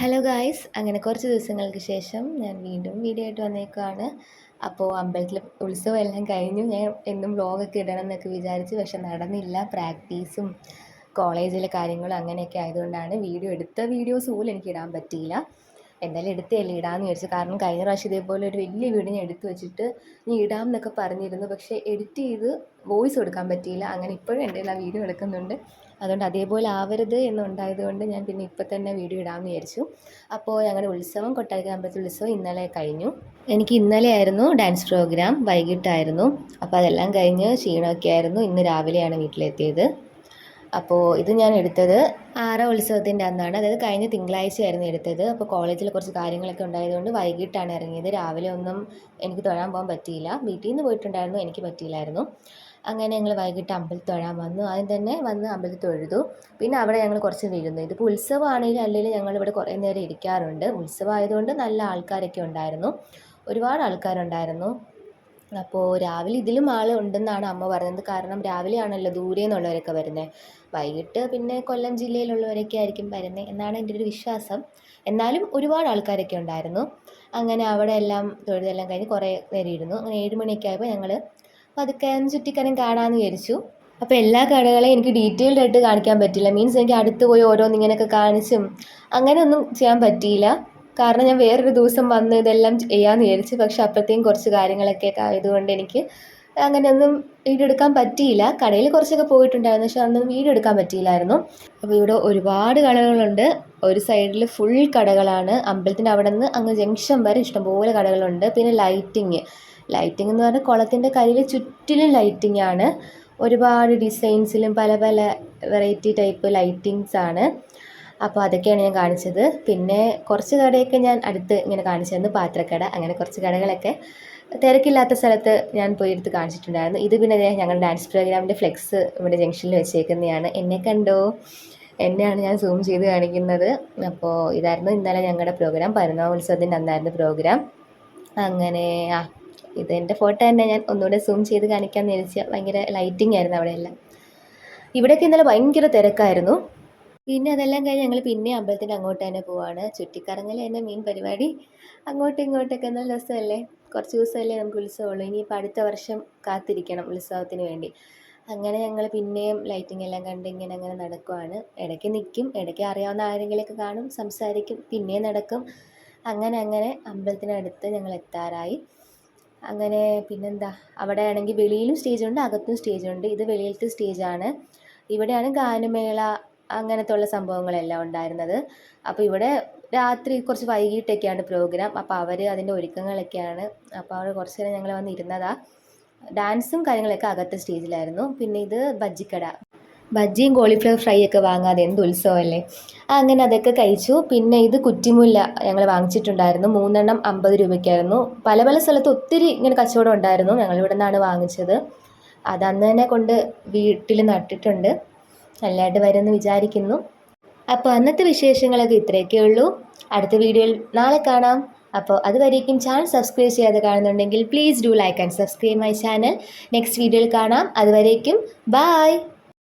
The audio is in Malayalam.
ഹലോ ഗായ്സ് അങ്ങനെ കുറച്ച് ദിവസങ്ങൾക്ക് ശേഷം ഞാൻ വീണ്ടും വീഡിയോ ആയിട്ട് വന്നേക്കുവാണ്. അപ്പോൾ അമ്പലത്തിൽ ഉത്സവം എല്ലാം കഴിഞ്ഞു. ഞാൻ എന്നും വ്ളോഗൊക്കെ ഇടണം എന്നൊക്കെ വിചാരിച്ച് പക്ഷെ നടന്നില്ല. പ്രാക്ടീസും കോളേജിലെ കാര്യങ്ങളും അങ്ങനെയൊക്കെ ആയതുകൊണ്ടാണ് വീഡിയോ എടുത്ത വീഡിയോസ് പോലും എനിക്ക് ഇടാൻ പറ്റിയില്ല. എന്തായാലും എടുത്തല്ലേ ഇടാമെന്ന് വിചാരിച്ചു. കാരണം കഴിഞ്ഞ പ്രാവശ്യം ഇതേപോലെ ഒരു വലിയ വീഡിയോ ഞാൻ എടുത്തു വെച്ചിട്ട് നീ ഇടാം എന്നൊക്കെ പറഞ്ഞിരുന്നു. പക്ഷേ എഡിറ്റ് ചെയ്ത് വോയിസ് കൊടുക്കാൻ പറ്റിയില്ല. അങ്ങനെ ഇപ്പോഴും എന്റെ വീഡിയോ എടുക്കുന്നുണ്ട്. അതുകൊണ്ട് അതേപോലെ ആവരുത് എന്നുണ്ടായത് കൊണ്ട് ഞാൻ പിന്നെ ഇപ്പം തന്നെ വീഡിയോ ഇടാമെന്ന് വിചാരിച്ചു. അപ്പോൾ ഞങ്ങളുടെ ഉത്സവം കൊട്ടാരക്കര അമ്പലത്തിൽ ഉത്സവം ഇന്നലെ കഴിഞ്ഞു. എനിക്ക് ഇന്നലെ ആയിരുന്നു ഡാൻസ് പ്രോഗ്രാം വൈകിട്ടായിരുന്നു. അപ്പോൾ അതെല്ലാം കഴിഞ്ഞ് ക്ഷീണമൊക്കെ ആയിരുന്നു. ഇന്ന് രാവിലെയാണ് വീട്ടിലെത്തിയത്. അപ്പോൾ ഇത് ഞാൻ എടുത്തത് ആറ ഉത്സവത്തിന്റെ അന്നാണ്. അതായത് കഴിഞ്ഞ തിങ്കളാഴ്ച ആയിരുന്നു എടുത്തത്. അപ്പോൾ കോളേജിൽ കുറച്ച് കാര്യങ്ങളൊക്കെ ഉണ്ടായതുകൊണ്ട് വൈകിട്ടാണ് ഇറങ്ങിയത്. രാവിലെ ഒന്നും എനിക്ക് തൊഴാൻ പോകാൻ പറ്റിയില്ല. വീട്ടിൽ നിന്ന് പോയിട്ടുണ്ടായിരുന്നു. എനിക്ക് പറ്റിയില്ലായിരുന്നു. അങ്ങനെ ഞങ്ങൾ വൈകിട്ട് അമ്പലത്തിൽ തൊഴാൻ വന്നു. ആദ്യം തന്നെ വന്ന് അമ്പലത്തിൽ തൊഴുതു. പിന്നെ അവിടെ ഞങ്ങൾ കുറച്ച് ഇരുന്നു ഇതിപ്പോൾ ഉത്സവമാണെങ്കിലും അല്ലെങ്കിൽ ഞങ്ങൾ ഇവിടെ കുറേ നേരം ഇരിക്കാറുണ്ട്. ഉത്സവമായതുകൊണ്ട് നല്ല ആൾക്കാരൊക്കെ ഉണ്ടായിരുന്നു. ഒരുപാട് ആൾക്കാരുണ്ടായിരുന്നു. അപ്പോൾ രാവിലെ ഇതിലും ആൾ ഉണ്ടെന്നാണ് അമ്മ പറഞ്ഞത്. കാരണം രാവിലെയാണല്ലോ ദൂരെ നിന്നുള്ളവരൊക്കെ വരുന്നത് വൈകിട്ട് പിന്നെ കൊല്ലം ജില്ലയിലുള്ളവരൊക്കെ ആയിരിക്കും വരുന്നത് എന്നാണ് എന്റെ ഒരു വിശ്വാസം. എന്നാലും ഒരുപാട് ആൾക്കാരൊക്കെ ഉണ്ടായിരുന്നു. അങ്ങനെ അവിടെ എല്ലാം തൊഴുതെല്ലാം കഴിഞ്ഞ് കുറേ നേരം ഇരുന്നു. അങ്ങനെ ഏഴ് മണിയൊക്കെ ആയപ്പോൾ ഞങ്ങൾ പതുക്കെ ഒന്ന് ചുറ്റിക്കരം കാണാമെന്ന് വിചാരിച്ചു. അപ്പോൾ എല്ലാ കടകളെയും എനിക്ക് ഡീറ്റെയിൽഡ് ആയിട്ട് കാണിക്കാൻ പറ്റില്ല. മീൻസ് എനിക്ക് അടുത്ത് പോയി ഓരോന്ന് ഇങ്ങനെയൊക്കെ കാണിച്ചും അങ്ങനെയൊന്നും ചെയ്യാൻ പറ്റിയില്ല. കാരണം ഞാൻ വേറൊരു ദിവസം വന്ന് ഇതെല്ലാം ചെയ്യാമെന്ന് വിചാരിച്ചു. പക്ഷെ അപ്പോഴത്തേക്കും കുറച്ച് കാര്യങ്ങളൊക്കെ ആയതുകൊണ്ട് എനിക്ക് അങ്ങനെയൊന്നും വീഡിയോ എടുക്കാൻ പറ്റിയില്ല. കടയിൽ കുറച്ചൊക്കെ പോയിട്ടുണ്ടായിരുന്നു. പക്ഷെ അന്നൊന്നും വീഡിയോ എടുക്കാൻ പറ്റിയില്ലായിരുന്നു. അപ്പോൾ ഇവിടെ ഒരുപാട് കടകളുണ്ട്. ഒരു സൈഡിൽ ഫുൾ കടകളാണ്. അമ്പലത്തിന്റെ അവിടെ നിന്ന് അങ്ങ് ജംഗ്ഷൻ വരെ ഇഷ്ടംപോലെ കടകളുണ്ട്. പിന്നെ ലൈറ്റിങ് ലൈറ്റിംഗ് എന്ന് പറഞ്ഞാൽ കുളത്തിന്റെ കരയിൽ ചുറ്റിലും ലൈറ്റിംഗ് ആണ്. ഒരുപാട് ഡിസൈൻസിലും പല പല വെറൈറ്റി ടൈപ്പ് ലൈറ്റിങ്സ് ആണ്. അപ്പോൾ അതൊക്കെയാണ് ഞാൻ കാണിച്ചത്. പിന്നെ കുറച്ച് കടയൊക്കെ ഞാൻ അടുത്ത് ഇങ്ങനെ കാണിച്ചിരുന്നു. പാത്രക്കട അങ്ങനെ കുറച്ച് കടകളൊക്കെ. തിരക്കില്ലാത്ത സ്ഥലത്ത് ഞാൻ പോയി എടുത്ത് കാണിച്ചിട്ടുണ്ടായിരുന്നു. ഇത് പിന്നെ ഞങ്ങളുടെ ഡാൻസ് പ്രോഗ്രാമിന്റെ ഫ്ലെക്സ് ഇവിടെ ജംഗ്ഷനിൽ വെച്ചേക്കുന്നതാണ്. എന്നെ കണ്ടോ? എന്നെയാണ് ഞാൻ സൂം ചെയ്ത് കാണിക്കുന്നത്. അപ്പോൾ ഇതായിരുന്നു ഇന്നലെ ഞങ്ങളുടെ പ്രോഗ്രാം പരമോത്സവത്തിന്റെ അന്നായിരുന്നു പ്രോഗ്രാം അങ്ങനെ ആ ഇതെന്റെ ഫോട്ടോ തന്നെ ഞാൻ ഒന്നുകൂടെ സൂം ചെയ്ത് കാണിക്കാൻ വിചാരിച്ചാൽ ഭയങ്കര ലൈറ്റിംഗ് ആയിരുന്നു അവിടെയെല്ലാം. ഇവിടെയൊക്കെ ഇന്നലെ ഭയങ്കര തിരക്കായിരുന്നു. പിന്നെ അതെല്ലാം കഴിഞ്ഞ് ഞങ്ങൾ പിന്നെ അമ്പലത്തിന്റെ അങ്ങോട്ട് തന്നെ പോവാണ്. ചുറ്റിക്കറങ്ങൽ തന്നെ മെയിൻ പരിപാടി. അങ്ങോട്ടും ഇങ്ങോട്ടൊക്കെ നല്ല രസമല്ലേ? കുറച്ച് ദിവസമല്ലേ നമുക്ക് ഉത്സവമുള്ളൂ. ഇനിയിപ്പോൾ അടുത്ത വർഷം കാത്തിരിക്കണം ഉത്സവത്തിന് വേണ്ടി. അങ്ങനെ ഞങ്ങൾ പിന്നെയും ലൈറ്റിംഗ് എല്ലാം കണ്ട് ഇങ്ങനെ അങ്ങനെ നടക്കുവാണ്. ഇടയ്ക്ക് നിൽക്കും ഇടയ്ക്ക് അറിയാവുന്ന ആരെങ്കിലുമൊക്കെ കാണും സംസാരിക്കും പിന്നെയും നടക്കും. അങ്ങനെ അങ്ങനെ അമ്പലത്തിനടുത്ത് ഞങ്ങൾ എത്താറായി അങ്ങനെ പിന്നെന്താ? അവിടെ ആണെങ്കിൽ വെളിയിലും സ്റ്റേജുണ്ട് അകത്തും സ്റ്റേജുണ്ട്. ഇത് വെളിയിലത്തെ സ്റ്റേജാണ്. ഇവിടെയാണ് ഗാനമേള അങ്ങനത്തെ ഉള്ള സംഭവങ്ങളെല്ലാം ഉണ്ടായിരുന്നത്. അപ്പോൾ ഇവിടെ രാത്രി കുറച്ച് വൈകിട്ടൊക്കെയാണ് പ്രോഗ്രാം. അപ്പോൾ അവർ അതിന്റെ ഒരുക്കങ്ങളൊക്കെയാണ്. അപ്പോൾ അവിടെ കുറച്ച് നേരം ഞങ്ങൾ വന്ന് ഇരുന്നതാ ഡാൻസും കാര്യങ്ങളൊക്കെ അകത്തെ സ്റ്റേജിലായിരുന്നു. പിന്നെ ഇത് ബജ്ജിക്കട. ബജ്ജിയും കോളിഫ്ലവർ ഫ്രൈ ഒക്കെ വാങ്ങാതെ എന്ത് ഉത്സവമല്ലേ? അങ്ങനെ അതൊക്കെ കഴിച്ചു. പിന്നെ ഇത് കുറ്റിമുല്ല ഞങ്ങൾ വാങ്ങിച്ചിട്ടുണ്ടായിരുന്നു. മൂന്നെണ്ണം അമ്പത് രൂപയ്ക്കായിരുന്നു. പല പല സ്ഥലത്ത് ഒത്തിരി ഇങ്ങനെ കച്ചവടം ഉണ്ടായിരുന്നു. ഞങ്ങൾ ഇവിടെ നിന്നാണ് വാങ്ങിച്ചത്. അത് അന്ന് തന്നെ കൊണ്ട് വീട്ടിൽ നട്ടിട്ടുണ്ട്. നല്ലതായിട്ട് വരുമെന്ന് വിചാരിക്കുന്നു. അപ്പോൾ അന്നത്തെ വിശേഷങ്ങളൊക്കെ ഇത്രയൊക്കെ ഉള്ളൂ. അടുത്ത വീഡിയോയിൽ നാളെ കാണാം. അപ്പോൾ അതുവരേക്കും ചാനൽ സബ്സ്ക്രൈബ് ചെയ്യാതെ കാണുന്നുണ്ടെങ്കിൽ please do like and subscribe my channel. Next വീഡിയോയിൽ കാണാം. അതുവരേക്കും ബായ്